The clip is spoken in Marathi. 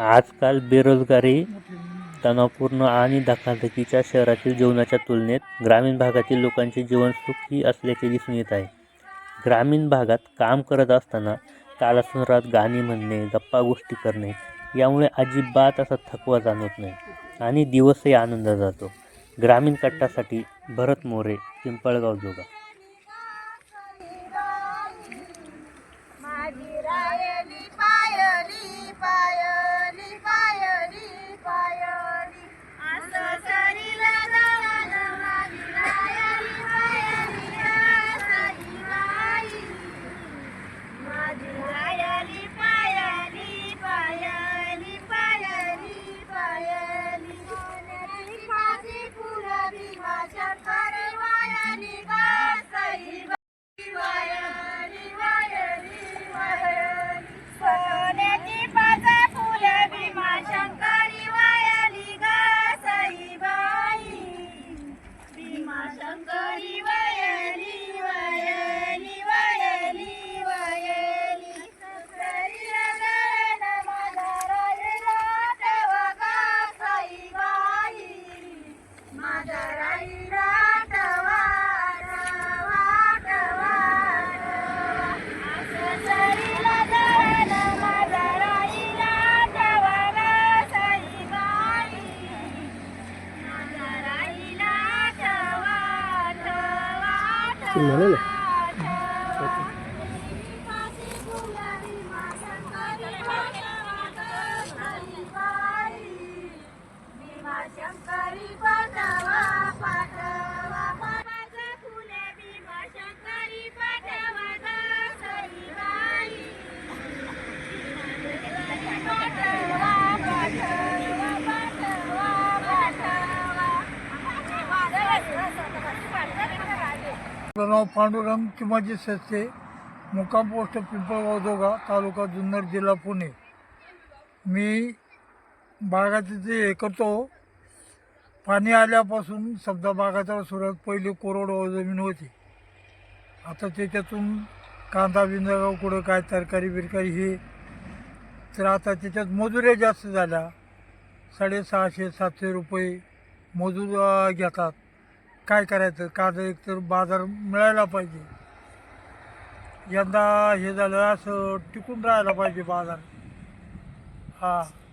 आजकाल बेरोजगारी तणावपूर्ण आणि धकाधकीच्या शहरातील जीवनाच्या तुलनेत ग्रामीण भागातील लोकांचे जीवन सुखी असल्याचे दिसून येत आहे. ग्रामीण भागात काम करत असताना तालासुरात गाणी म्हणणे गप्पा गोष्टी करणे यामुळे अजिबात असा थकवा जाणवत नाही आणि दिवसही आनंद जातो. ग्रामीण कट्टासाठी भरत मोरे पिंपळगाव जोगा. माझी रायली पायली पायली पायली पायली Sim, não? नाव पांडुरंग किमाजी सस्ते मुक्काम पोस्ट पिंपळगावजोगा तालुका जुन्नर जिल्हा पुणे. मी बागाचे जे हे करतो पाणी आल्यापासून समजा बागाचा सुरुवात पहिली कोरडवाहू जमीन होती. आता त्याच्यातून कांदा बिंदगाव कुठं काय तरकारी बिरकारी हे तर आता त्याच्यात मजुऱ्या जास्त झाल्या. साडेसहाशे सातशे रुपये मजूर घेतात. काय करायचं? कांदा एक तर बाजार मिळायला पाहिजे. यंदा हे झालं असं टिकून राहायला पाहिजे बाजार. हां.